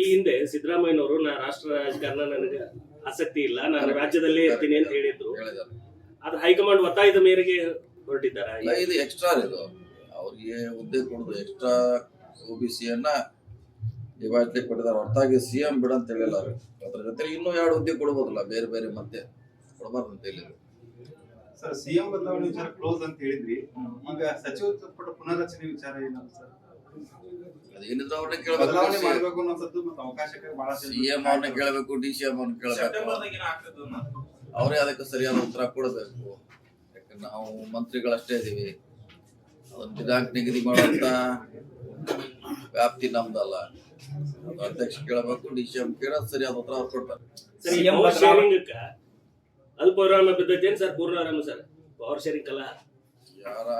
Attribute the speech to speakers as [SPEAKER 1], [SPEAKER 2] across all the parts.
[SPEAKER 1] ಈ ಹಿಂದೆ ಸಿದ್ದರಾಮಯ್ಯನವರು ನಾ ರಾಷ್ಟ್ರ ರಾಜಕಾರಣ ನನಗೆ ಆಸಕ್ತಿ ಇಲ್ಲ ನಾನು ರಾಜ್ಯದಲ್ಲೇ ಇರ್ತೀನಿ ಅಂತ ಹೇಳಿದ್ರು. ಆದ್ರೆ ಹೈಕಮಾಂಡ್ ಒತ್ತಾಯದ ಮೇರೆಗೆ ಹೊರಟಿದ್ದಾರೆ.
[SPEAKER 2] ಇಲ್ಲ, ಇದು ಎಕ್ಸ್ಟ್ರಾ ಇದು. ಅವ್ರಿಗೆ ಹುದ್ದೆ ಕೊಡೋದು ಎಕ್ಸ್ಟ್ರಾ ಒ ಬಿ ಸಿಯನ್ನ ಡಿವೈಡ್ಲಿ ಕೊಟ್ಟಿದ್ದಾರೆ. ಹೊರತಾಗಿ ಸಿ ಎಂ ಬಿಡ ಅಂತ ಹೇಳಿಲ್ಲ ಅವ್ರು. ಅದ್ರ ಜೊತೆ ಇನ್ನೂ ಎರಡು ಹುದ್ದೆ ಕೊಡ್ಬೋದಲ್ಲ ಬೇರೆ ಬೇರೆ ಮತ್ತೆ ಕೊಡಬಾರ್ದು ಅಂತ ಹೇಳಿದ್ರು.
[SPEAKER 3] ಸರ್ ಸಿಎಂ ಬದಲಾವಣೆ ವಿಚಾರ ಕ್ಲೋಸ್ ಅಂತ ಹೇಳಿದ್ರಿ. ಈಗ ಸಚಿವ ಸಂಪುಟ ಪುನರ್ರಚನೆ ವಿಚಾರ ಏನಲ್ಲ ಸರ್?
[SPEAKER 2] ಅದೇನಿದ್ರು ಅವ್ರನ್ನ ಕೇಳಬೇಕು ಸಿ ಎಂ. ಅವ್ರನ್ನ ಕೇಳಬೇಕು ಡಿ ಸಿ ಎಂ ಅವ್ರನ್ನ ಕೇಳಬೇಕು. ಅವರೇ ಅದಕ್ಕೆ ಸರಿಯಾದ ಉತ್ತರ ಕೊಡಬೇಕು. ಯಾಕಂದ್ರೆ ನಾವು ಮಂತ್ರಿಗಳಷ್ಟೇ ಇದೀವಿ. ಅದನ್ನ ದಿನಾಂಕ ನಿಗದಿ ಮಾಡುವಂತ ವ್ಯಾಪ್ತಿ ನಮ್ದಲ್ಲ. ಅಧ್ಯಕ್ಷ ಕೇಳಬೇಕು ಡಿ ಸಿ ಎಂ ಕೇಳೋದು ಸರಿಯಾದ ಉತ್ತರ ಅವ್ರು ಕೊಡ್ತಾರೆ.
[SPEAKER 1] ಅಲ್ಪ ವಿರಾಮ ಬಿದ್ದೈತೇನ್ ಸರ್ ಪೂರ್ಣ ಆರಾಮ ಸರ್ ಪವರ್ ಶೇರಿಂಗ್ ಅಲ್ಲ
[SPEAKER 2] ಯಾರಾಗವ್ರು ಯಾರು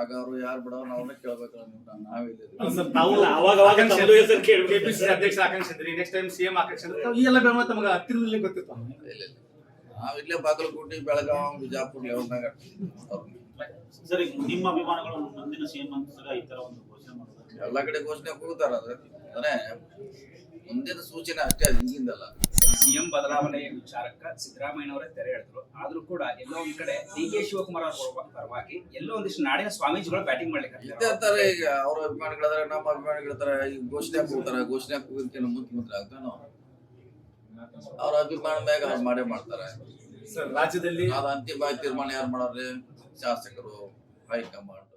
[SPEAKER 2] ಕೇಳ್ಬೇಕು.
[SPEAKER 4] ಕೆಪಿಸಿಸಿ ಅಧ್ಯಕ್ಷ ನೆಕ್ಸ್ಟ್ ಟೈಮ್ ಸಿಎಂ ಈ ಎಲ್ಲ ಬೆಂಬಲ ತಮಗೆ ಹತ್ತಿರದಲ್ಲಿ ಗೊತ್ತಿತ್ತು.
[SPEAKER 2] ಇಲ್ಲ ಇಲ್ಲ. ನಾವಿಲ್ಲೇ ಬಾಗಲಕೋಟೆ ಬೆಳಗಾವಿ ಬಿಜಾಪುರ ಲೆವೆಲ್ನಾಗ
[SPEAKER 5] ಸರಿ ನಿಮ್ಮ ಅಭಿಮಾನಗಳು ಮುಂದಿನ ಸಿಎಂ ಅಂತ ಈ ತರ ಒಂದು ಘೋಷಣೆ ಮಾಡಿದ್ದಾರೆ
[SPEAKER 2] ಎಲ್ಲ ಕಡೆ ಘೋಷಣೆ ಕೂಗ್ತಾರ ಮುಂದಿನ ಸೂಚನೆ ಅಷ್ಟೇ ಅದು ಹಿಂದಿಂದಲ್ಲ.
[SPEAKER 6] ಸಿಎಂ ಬದಲಾವಣೆ ವಿಚಾರಕ್ಕ ಸಿದ್ದರಾಮಯ್ಯನವರೇ ತೆರೆ ಎಳೆದ್ರು. ಆದ್ರೂ ಕೂಡ ಎಲ್ಲೋ ಒಂದ್ ಕಡೆ ಡಿ ಕೆ ಶಿವಕುಮಾರ್ ಅವರ ಪರವಾಗಿ ಎಲ್ಲೋ ಒಂದಿಷ್ಟು ನಾಡಿನ ಸ್ವಾಮೀಜಿಗಳು ಬ್ಯಾಟಿಂಗ್ ಮಾಡ್ಲಿಕ್ಕೆ
[SPEAKER 2] ಇರ್ತಾರೆ ಈಗ ಅವ್ರ ಅಭಿಮಾನಿಗಳಾದ್ರೆ ನಮ್ಮ ಅಭಿಮಾನಿಗಳಿರ್ತಾರೆ ಈಗ ಘೋಷಣೆ ಕೂಗ್ತಾರೆ ಘೋಷಣೆ ಕೂಗೋದಕ್ಕೆ ಮುಖ್ಯಮಂತ್ರಿ ಆಗ್ತಾನೆ? ಅವ್ರು ಅಭಿಮಾನ ಮ್ಯಾಗ ಅವ್ರು ಮಾಡೇ ಮಾಡ್ತಾರೆ.
[SPEAKER 4] ಸರ್ ರಾಜ್ಯದಲ್ಲಿ
[SPEAKER 2] ಅದ ಅಂತಿಮ ತೀರ್ಮಾನ ಯಾರು ಮಾಡೋರಿ ಶಾಸಕರು ಹೈಕಮಾಂಡ್.